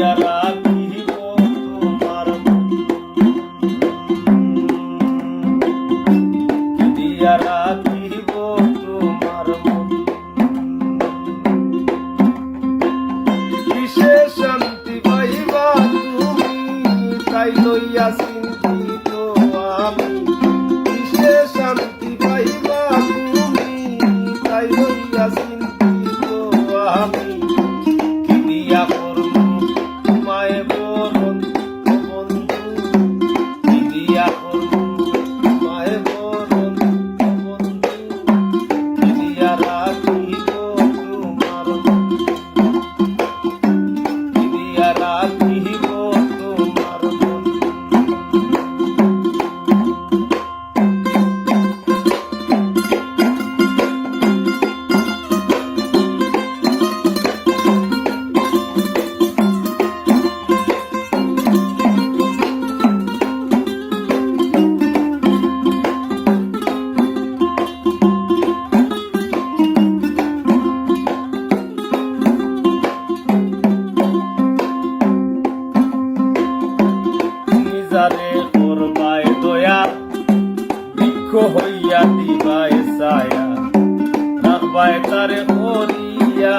Ceará বৃক্ষ হইয়া দিবায় ছায়া রাখবায় তারে করিয়া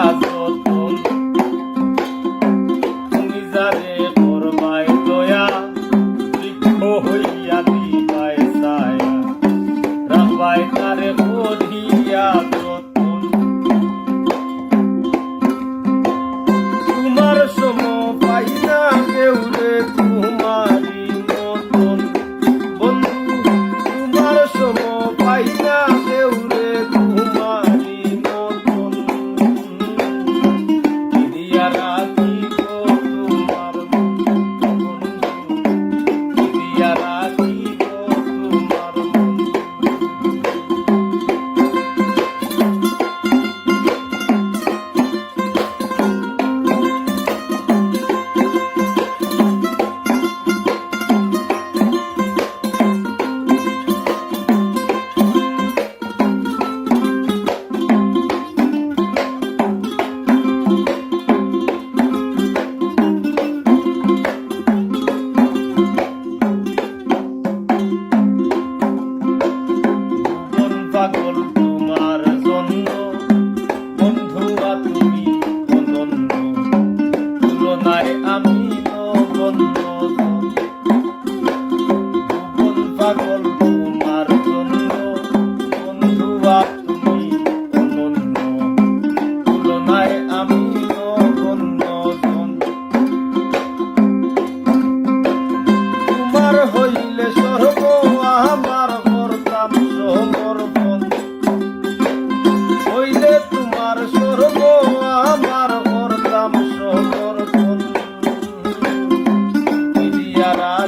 사랑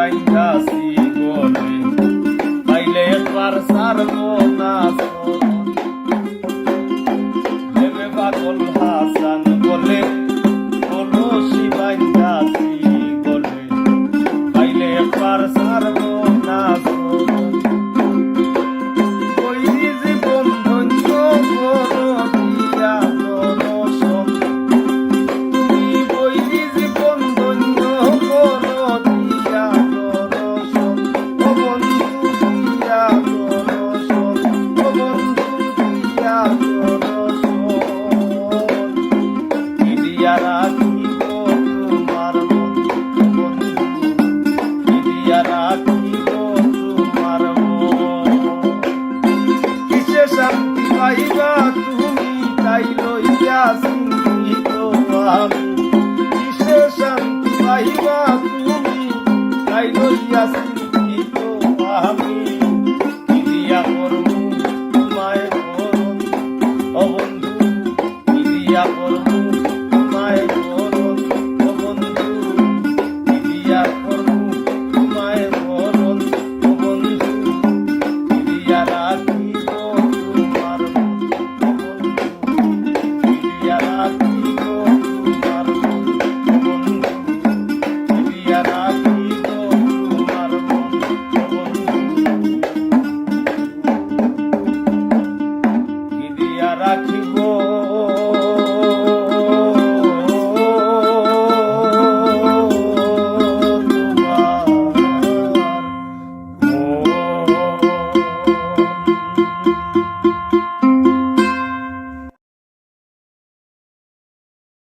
Kaidasi. চাইবা তুমি তাই লইয়াছি আমি দিয়া করব তোমায় অবন্ধু দিয়া করব